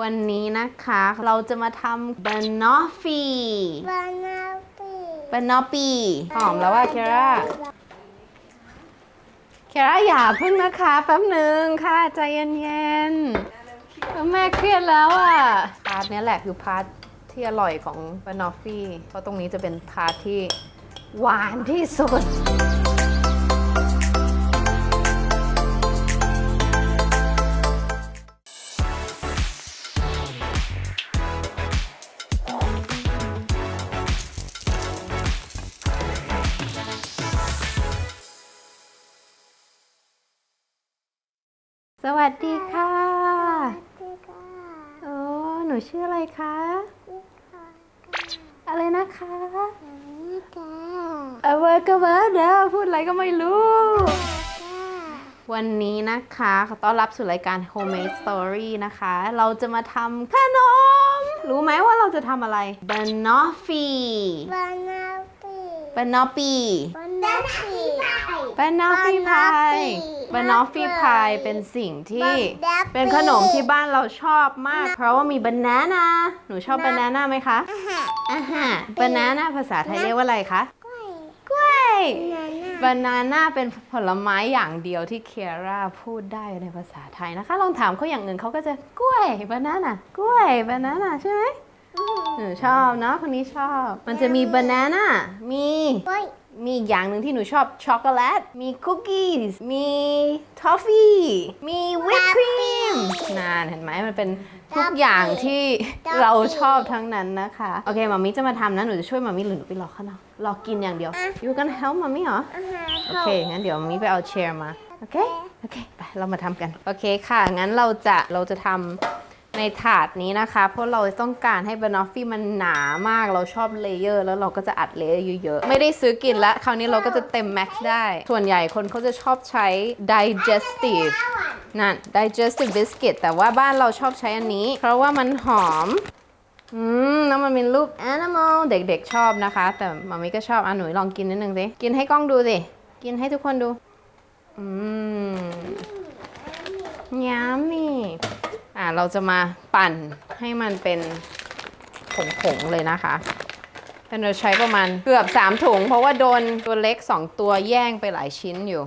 วันนี้นะคะเราจะมาทำบานอฟฟี่บานาปีบานอปีหอมแล้วว่าเคราเคราอย่าพึ่งนะคะแป๊บหนึ่งค่ะใจเย็นๆแม่เครียดแล้วอะพาร์ทเนี้ยแหละคือพาร์ทที่อร่อยของบานอฟฟี่เพราะตรงนี้จะเป็นพาร์ทที่หวานที่สุด วัสดีค่ะพี่กาโอ้หนูชื่ออะไรคะพี่กาอะไรนะคะพี่กาเอเวอร์ก็เวอร์เด้อพูดอะไรก็ไม่รู้กาวันนี้นะคะขอต้อนรับสู่รายการ Homemade Story นะคะ เราจะมาทำขนม รู้ไหมว่าเราจะทำอะไร b a n o f f e บานาปี b a n o f f e บานาปี b a n o f f e pie b a n o f f e pie เป็นสิ่งที่เป็นขนมที่บ้านเราชอบมาก เพราะว่ามีบานาน่าหนูชอบบานาน่าไหมคะอาหารอ่าฮะบานาน่าภาษาไทยเรียกว่าอะไรคะกล้วยกล้วยนานาบานาน่าเป็นผลไม้อย่างเดียวที่เคียร่าพูดได้ในภาษาไทยนะคะ ลองถามเขาอย่างอื่นเขาก็จะกล้วยบานาน่ากล้วยบานาน่าใช่ไหมหนูชอบเนาะคนนี้ชอบ มันจะมีบานาน่ามีกล้วย มีอีกอย่างหนึ่งที่หนูชอบช็อกโกแลต มีคุกกี้ มีทอฟฟี่ มีวิปครีมนานเห็นไหมมันเป็นทุกอย่างที่เราชอบทั้งนั้นนะคะ โอเคมามิจะมาทำนะ หนูจะช่วยมามิหรือหนูไปรอข้างนอกรอกินอย่างเดียว you gonna help มามิเหรออาหารโอเค งั้นเดี๋ยวมามิไปเอาแชร์มา โอเค โอเค ไป เรามาทำกัน โอเคค่ะ งั้นเราจะ เราจะทำ ในถาดนี้นะคะ เพราะเราต้องการให้บานอฟฟี่มันหนามากเราชอบเลเยอร์ แล้วเราก็จะอัดเลเยอร์เยอะๆ ไม่ได้ซื้อกินแล้วคราวนี้เราก็จะเต็มแม็กซ์ได้ ส่วนใหญ่คนเขาจะชอบใช้ digestive นั่น digestive biscuit แต่ว่าบ้านเราชอบใช้อันนี้ เพราะว่ามันหอมอืมแล้วมันเป็นรูป animal เด็กๆชอบนะคะ แต่มามิก็ชอบอะหนูลองกินนิดนึงสิ กินให้กล้องดูสิ กินให้ทุกคนดู อืมยามี่ อะเราจะมาปั่นให้มันเป็นผงๆเลยนะคะแต่เราใช้ประมาณเกือบ 3 ถุง เพราะว่าโดนตัวเล็ก 2 ตัวแย่งไปหลายชิ้นอยู่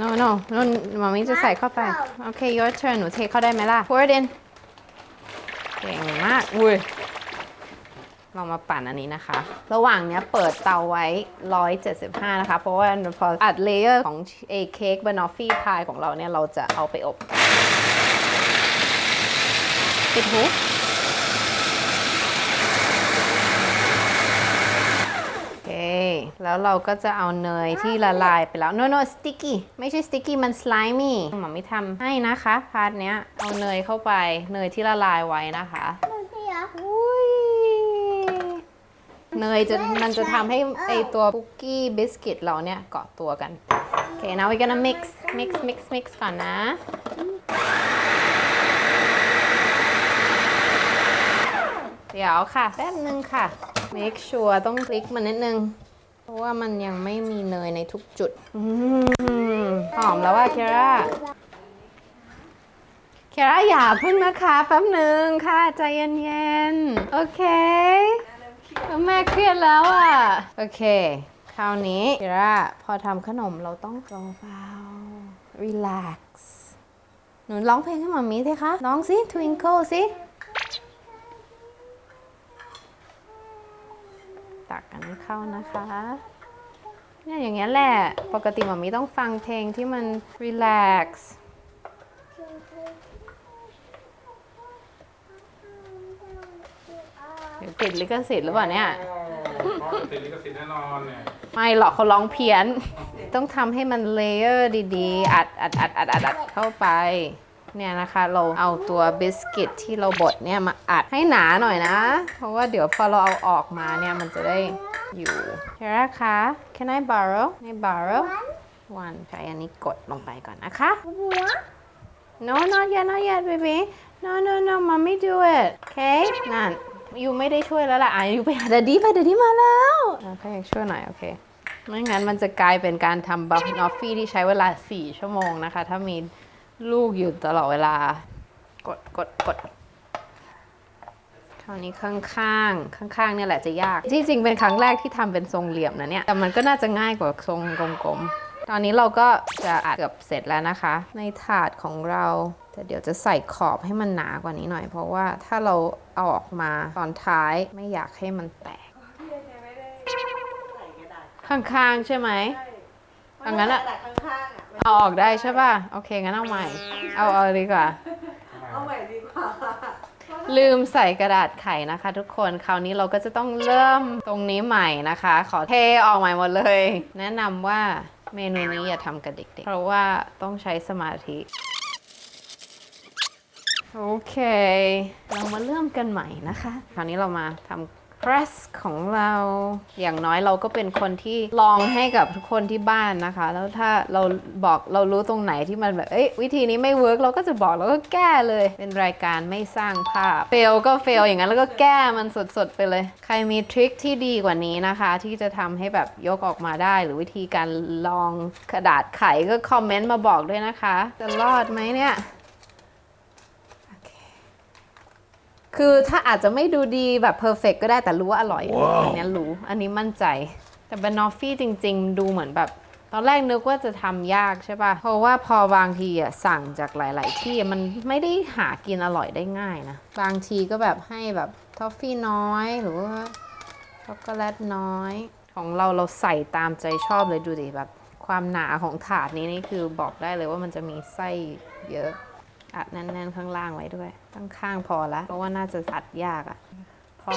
no no no มามิจะใส่เข้าไป โอเค your turn หนูเทเข้าได้ไหมล่ะ pour it in เก่งมาก อุ้ย เรามาปั่นอันนี้นะคะ ระหว่างเนี้ยเปิดเตาไว้ 175 นะคะ เพราะว่าพออัดเลเยอร์ของเอเค้กบานอฟฟี่พายของเราเนี่ย เราจะเอาไปอบ ปิดหูโอเค แล้วเราก็จะเอาเนยที่ละลายไปแล้ว no no sticky ไม่ใช่ sticky มัน slimy หมอไม่ทำให้นะคะ พาร์ทเนี้ย เอาเนยเข้าไป เนยที่ละลายไว้นะคะเนยจะมันจะทำให้ไอตัวคุกกี้บิสกิตเราเนี่ยเกาะตัวกัน โอเค now we gonna mix mix mix mix ก่อนนะ เดี๋ยวค่ะ แป๊บนึงค่ะ make sure ต้องคลิกมันนิดนึง เพราะว่ามันยังไม่มีเนยในทุกจุดอหอมแล้วว่าเคราเคราอย่าพึ่งนะคะ แป๊บนึงค่ะ ใจเย็นๆ โอเค แม่เครียดแล้วอะ โอเค คราวนี้เคราพอทำขนมเราต้องเบาๆ relax หนูร้องเพลงให้มามีสิคะ ร้องสิ twinkle สิ เข้านะคะเนี่ยอย่างเงี้ยแหละ ปกติหมามีต้องฟังเพลงที่มัน relax เดี๋ยวติดลิขสิทธิ์หรือเปล่าเนี่ยเพราะติดลิขสิทธิ์แน่นอนเนี่ย ไม่หรอกเขาร้องเพี้ยน ต้องทำให้มันเลเยอร์ดีๆ อัดอัดอัดอัดอัดอัดเข้าไป เนี่ยนะคะเราเอาตัวบิสกิตที่เราบดเนี่ยมาอัดให้หนาหน่อยนะ เพราะว่าเดี๋ยวพอเราเอาออกมาเนี่ยมันจะได้อยู่เชราคะ can I borrow can I borrow one ใช้อันนี้กดลงไปก่อนนะคะหัว no not yet not yet baby no no no mommy do it okay นั่นยูไม่ได้ช่วยแล้วล่ะอะยูไปหาดดดี้ไปดดดี้มาแล้วอะเขาอยากช่วยหน่อยโอเคไม่งั้นมันจะกลายเป็นการทำบัฟนอฟฟี่ที่ใช้เวลา 4 ชั่วโมงนะคะ ถ้ามี ลูกอยู่ตลอดเวลา กดกดกดคราวนี้ข้างๆข้างๆเนี่ยแหละจะยาก ที่จริงเป็นครั้งแรกที่ทำเป็นทรงเหลี่ยมนะเนี่ย แต่มันก็น่าจะง่ายกว่าทรงกลมๆ ตอนนี้เราก็จะอัดเกือบเสร็จแล้วนะคะ ในถาดของเรา แต่เดี๋ยวจะใส่ขอบให้มันหนากว่านี้หน่อย เพราะว่าถ้าเราเอาออกมาตอนท้ายไม่อยากให้มันแตก ข้างๆใช่ไหมเอางั้นอะกระดาษข้างๆอะมัน เอาออกได้ใช่ป่ะ โอเค งั้นเอาใหม่ เอาเอาดีกว่า เอาใหม่ดีกว่า ลืมใส่กระดาษไขนะคะ ทุกคน คราวนี้เราก็จะต้องเริ่มตรงนี้ใหม่นะคะ ขอเทออกใหม่หมดเลย แนะนำว่าเมนูนี้อย่าทำกับเด็กๆ เพราะว่าต้องใช้สมาธิ โอเค เรามาเริ่มกันใหม่นะคะ คราวนี้เรามาทำ press ของเราอย่างน้อยเราก็เป็นคนที่ลองให้กับทุกคนที่บ้านนะคะ แล้วถ้าเราบอกเรารู้ตรงไหนที่มันแบบเอ้ยวิธีนี้ไม่เวิร์กเราก็จะบอกแล้วก็แก้เลย เป็นรายการไม่สร้างภาพเฟลก็เฟลอย่างนั้นแล้วก็แก้มันสดๆไปเลย ใครมีทริคที่ดีกว่านี้นะคะ ที่จะทำให้แบบยกออกมาได้ หรือวิธีการลองกระดาษไขก็คอมเมนต์มาบอกด้วยนะคะ จะรอดไหมเนี่ย คือถ้าอาจจะไม่ดูดีแบบเพอร์เฟกก็ได้แต่รู้ว่าอร่อยอันเนี้ยรู้อันนี้มั่นใจ แต่บานอฟฟี่จริง ๆ ดูเหมือนแบบ ตอนแรกนึกว่าจะทำยากใช่ป่ะ เพราะว่าพอบางทีอะสั่งจากหลาย ๆ ที่มันไม่ได้หากินอร่อยได้ง่ายนะ บางทีก็แบบให้แบบทอฟฟี่น้อยหรือว่า ช็อกโกแลตน้อย ของเราเราใส่ตามใจชอบเลยดูดิแบบ ความหนาของถาดนี้นี่คือบอกได้เลยว่ามันจะมีไส้เยอะ อัดแน่นๆข้างล่างไว้ด้วยข้างข้างพอละเพราะว่าน่าจะอัดยากอะ่ะพอ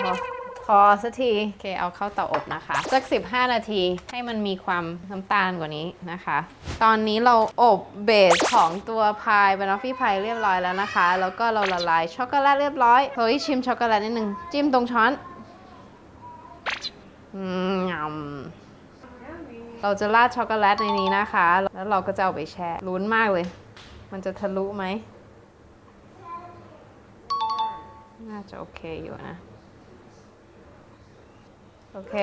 พอสักทีโอเคเอาเข้าเตาอบนะคะสัก 15 นาทีให้มันมีความน้ำตาลกว่านี้นะคะ ตอนนี้เราอบเบสของตัวพายบานอฟฟี่พายเรียบร้อยแล้วนะคะ แล้วก็เราละลายช็อกโกแลตเรียบร้อยเฮ้ยชิมช็อกโกแลตนิดนึงจิ้มตรงช้อนอืมเราจะราดช็อกโกแลตในนี้นะคะ แล้วเราก็จะเอาไปแช่ลุ้นมากเลย มันจะทะลุไหม น่าจะโอเคอยู่นะ โอเค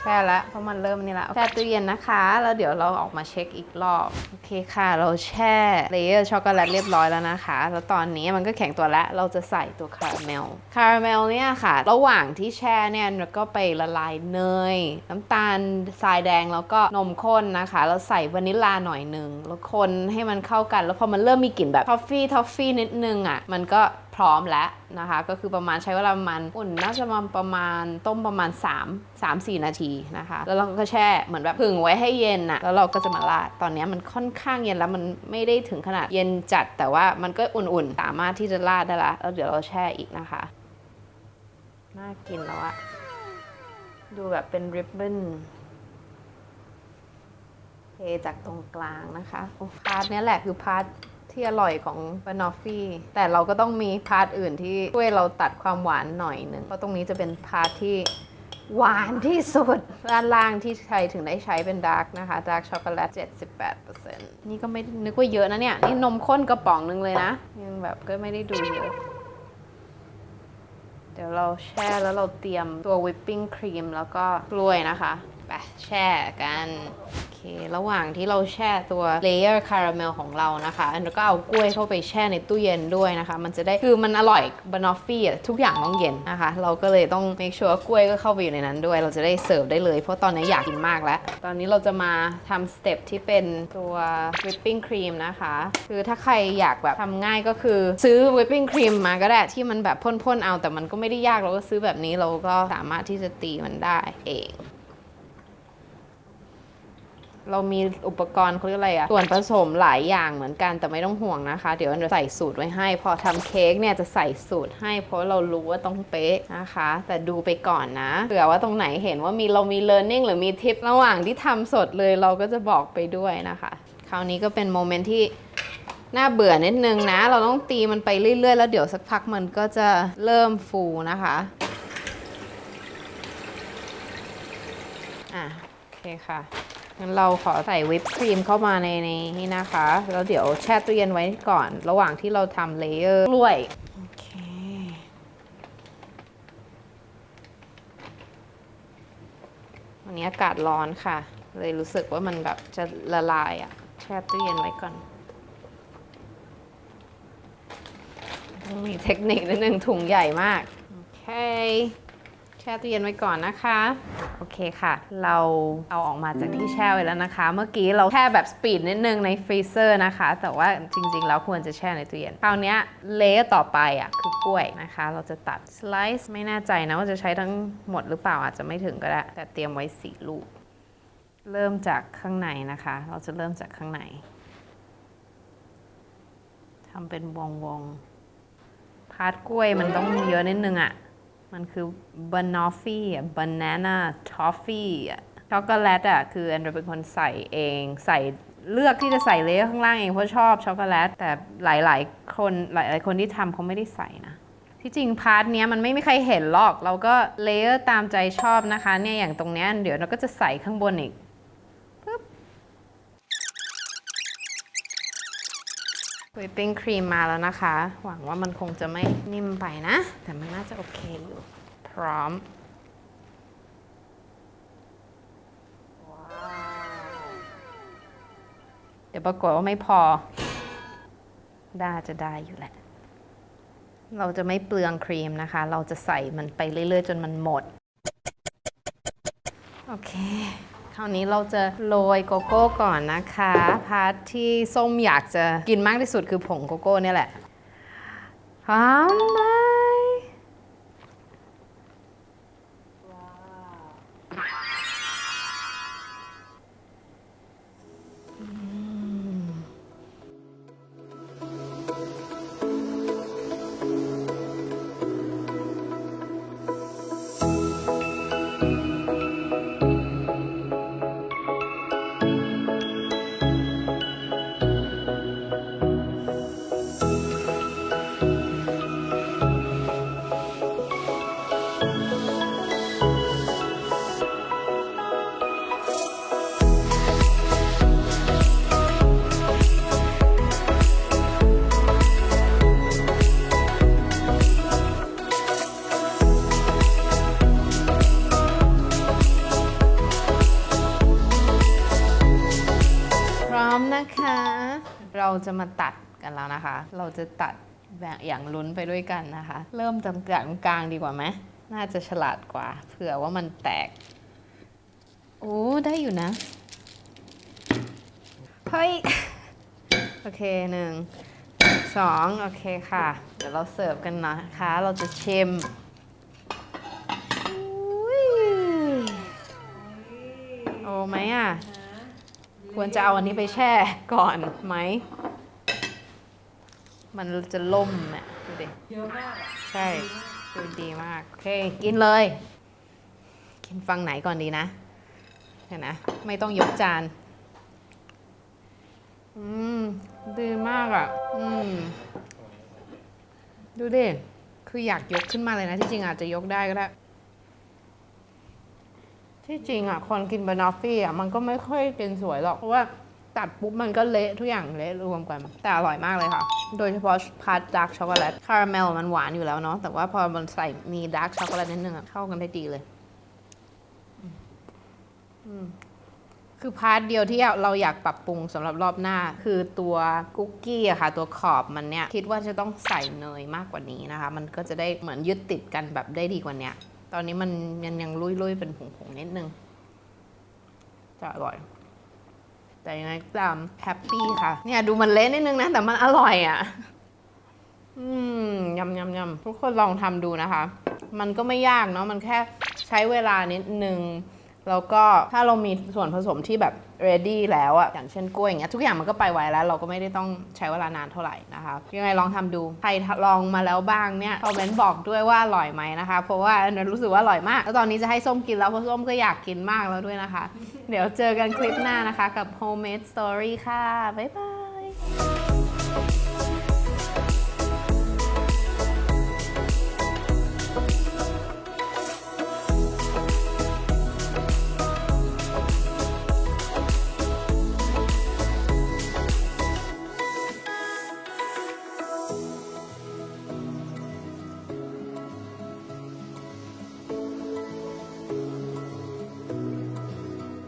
แช่แล้วเพราะมันเริ่มนี่ละแช่ตู้เย็นนะคะ แล้วเดี๋ยวเราออกมาเช็คอีกรอบ โอเคค่ะ เราแช่เลเยอร์ช็อกโกแลตเรียบร้อยแล้วนะคะ แล้วตอนนี้มันก็แข็งตัวแล้ว เราจะใส่ตัวคาราเมล คาราเมลเนี่ยค่ะ ระหว่างที่แช่เนี่ยเราก็ไปละลายเนย น้ำตาลทรายแดงแล้วก็นมข้นนะคะแล้วใส่วานิลลาหน่อยหนึ่งแล้วคนให้มันเข้ากัน แล้วพอมันเริ่มมีกลิ่นแบบทอฟฟี่ทอฟฟี่นิดนึงอะ มันก็ ร้อมแล้วนะคะ ก็คือประมาณใช้เวลาประมาณอุ่นน่าจะประมาณต้มประมาณ 3 3 4 นาทีนะคะ แล้วเราก็แช่เหมือนแบบผึ่งไว้ให้เย็นน่ะแล้วเราก็จะมาราดตอนนี้มันค่อนข้างเย็นแล้วมันไม่ได้ถึงขนาดเย็นจัด แต่ว่ามันก็อุ่นๆ สามารถที่จะราดได้ละแล้วเดี๋ยวเราแช่อีกนะคะน่ากินแล้วอะดูแบบเป็นริบบิ้นเทจากตรงกลางนะคะโอ้พาร์ทนี้แหละคือพาร์ท ที่อร่อยของบานอฟฟี่ แต่เราก็ต้องมีพาร์ทอื่นที่ช่วยเราตัดความหวานหน่อยหนึ่งเพราะตรงนี้จะเป็นพาร์ทที่หวานที่สุดด้านล่างที่ใช้ถึงได้ใช้เป็นดาร์กนะคะดาร์กช็อกโกแลต 78%นี่ก็ไม่นึกว่าเยอะนะเนี่ย นี่นมข้นกระป๋องนึงเลยนะ ยังแบบก็ไม่ได้ดูเยอะ เดี๋ยวเราแช่แล้วเราเตรียมตัววิปปิ้งครีมแล้วก็กล้วยนะคะ ไปแช่กันโอเคระหว่างที่เราแช่ตัวเลเยอร์คาราเมลของเรานะคะแล้วก็เอากล้วยเข้าไปแช่ในตู้เย็นด้วยนะคะ มันจะได้คือมันอร่อยบานอฟฟี่อะทุกอย่างต้องเย็นนะคะ เราก็เลยต้อง make sure ว่ากล้วยก็เข้าไปอยู่ในนั้นด้วย เราจะได้เสิร์ฟได้เลย เพราะตอนนี้อยากกินมากแล้ว ตอนนี้เราจะมาทำสเต็ปที่เป็นตัววิปปิ้งครีมนะคะ คือถ้าใครอยากแบบทำง่ายก็คือซื้อวิปปิ้งครีมมาก็ได้ที่มันแบบพ่นๆเอาแต่มันก็ไม่ได้ยากเราก็ซื้อแบบนี้เราก็สามารถที่จะตีมันได้เอง เรามีอุปกรณ์เขาเรียกอะไรอะส่วนผสมหลายอย่างเหมือนกันแต่ไม่ต้องห่วงนะคะ เดี๋ยวเราใส่สูตรไว้ให้ พอทำเค้กเนี่ยจะใส่สูตรให้ เพราะเรารู้ว่าต้องเป๊ะนะคะ แต่ดูไปก่อนนะเผื่อว่าตรงไหนเห็นว่ามีเรามี learning หรือมีทิประหว่างที่ทำสดเลยเราก็จะบอกไปด้วยนะคะ คราวนี้ก็เป็นโมเมนต์ที่น่าเบื่อนิดนึงนะ เราต้องตีมันไปเรื่อย ๆ แล้วเดี๋ยวสักพักมันก็จะเริ่มฟูนะคะอะโอเคค่ะ งั้นเราขอใส่วิปครีมเข้ามาในในนี้นะคะ แล้วเดี๋ยวแช่ตู้เย็นไว้ก่อน ระหว่างที่เราทำเลเยอร์กล้วยวันนี้อากาศร้อนค่ะ เลยรู้สึกว่ามันแบบจะละลายอะ่ะ แช่ตู้เย็นไว้ก่อนโอเคมีเทคนิคนิดนึงถุงใหญ่มาก โอเค แช่ตู้เย็นไว้ก่อนนะคะ โอเคค่ะ เราเอาออกมาจากที่แช่ไว้แล้วนะคะ เมื่อกี้เราแช่แบบสปีดนิดนึงในฟรีเซอร์นะคะ แต่ว่าจริงๆแล้วควรจะแช่ในตู้เย็นคราวนี้เลเยอร์ต่อไปอะคือกล้วยนะคะ เราจะตัดสไลซ์ไม่แน่ใจนะว่าจะใช้ทั้งหมดหรือเปล่าอาจจะไม่ถึงก็ได้ แต่เตรียมไว้สี่ลูก เริ่มจากข้างในนะคะ เราจะเริ่มจากข้างในทำเป็นวงวงๆพาร์ทกล้วยมันต้องเยอะนิดนึงอะ่ะ มันคือบานอฟฟี่บานาน่าทอฟฟี่ช็อกโกแลตอะคือแอนดรเป็นคนใส่เองใส่เลือกที่จะใส่เลเยอร์ข้างล่างเองเพราะชอบช็อกโกแลตแต่หลาย ๆ คนหลาย ๆ คนที่ทำเขาไม่ได้ใส่นะที่จริงพาร์ทเนี้ยมันไม่มีใครเห็นหรอก เราก็เลเยอร์ตามใจชอบนะคะเนี่ยอย่างตรงเนี้ยเดี๋ยวเราก็จะใส่ข้างบนอีก วิปปิ้งครีมมาแล้วนะคะ หวังว่ามันคงจะไม่นิ่มไปนะ แต่มันน่าจะโอเคอยู่ พร้อมเดี๋ยวปรากฏว่าไม่พอได้จะได้อยู่แหละ เราจะไม่เปลืองครีมนะคะ เราจะใส่มันไปเรื่อยๆ จนมันหมด โอเค ราวนี้เราจะโรยโกโก้ก่อนนะคะ พาร์ทที่ส้มอยากจะกินมากที่สุดคือผงโกโก้เนี่ยแหละหอมมอื จะมาตัดกันแล้วนะคะ เราจะตัดแบบอย่างลุ้นไปด้วยกันนะคะ เริ่มจากกลางกลางดีกว่าไหมน่าจะฉลาดกว่า เผื่อว่ามันแตก โอ้ได้อยู่นะ เฮ้ย โอเคหนึ่งสองโอเคค่ะ เดี๋ยวเราเสิร์ฟกันนะคะ เราจะชิมอุ๊ยโอ้ไหมอะ ควรจะเอาอันนี้ไปแช่ก่อนไหม มันจะล่มเนี่ยดูดิเยอะมากอะใช่ดูดีมาก โอเค กินเลย กินฟังไหนก่อนดีนะเห็นนะ ไม่ต้องยกจาน อืม ดีมากอะ อืม ดูดิ คืออยากยกขึ้นมาเลยนะ ที่จริงอาจจะยกได้ก็ได้ ที่จริงอะ คนกินบานอฟฟี่อะ มันก็ไม่ค่อยกินสวยหรอก เพราะว่า ตัดปุ๊บมันก็เละทุกอย่างเละรวมกัน แต่อร่อยมากเลยค่ะ โดยเฉพาะพาร์ทดาร์กช็อกโกแลตคาราเมลมันหวานอยู่แล้วเนาะแต่ว่าพอมันใส่มีดาร์กช็อกโกแลตนิดนึงอะเข้ากันได้ดีเลยคือพาร์ทเดียวที่เราอยากปรับปรุงสำหรับรอบหน้า คือตัวคุกกี้อะค่ะ ตัวขอบมันเนี่ย คิดว่าจะต้องใส่เนยมากกว่านี้นะคะ มันก็จะได้เหมือนยึดติดกันแบบได้ดีกว่านี้ตอนนี้มันยังยังลุยๆเป็นผงๆนิดนึงจะอร่อย แต่ยังไงก็ตามแฮปปี้ค่ะ เนี่ยดูมันเละนิดนึงนะ แต่มันอร่อยอะ่ะ อืมยำยำยำทุกคนลองทำดูนะคะ มันก็ไม่ยากเนาะมันแค่ใช้เวลานิดนึง แล้วก็ถ้าเรามีส่วนผสมที่แบบ ready แล้วอะอย่างเช่นกล้วยอย่างเงี้ยทุกอย่างมันก็ไปไวแล้ว เราก็ไม่ได้ต้องใช้เวลานานเท่าไหร่นะคะยังไงลองทำดู ใครลองมาแล้วบ้างเนี่ยคอมเมนต์บอกด้วยว่าอร่อยไหมนะคะ เพราะว่าเนรู้สึกว่าอร่อยมาก แล้วตอนนี้จะให้ส้มกินแล้วเพราะส้มก็อยากกินมากแล้วด้วยนะคะ เดี๋ยวเจอกันคลิปหน้านะคะกับ homemade story ค่ะบ๊ายบาย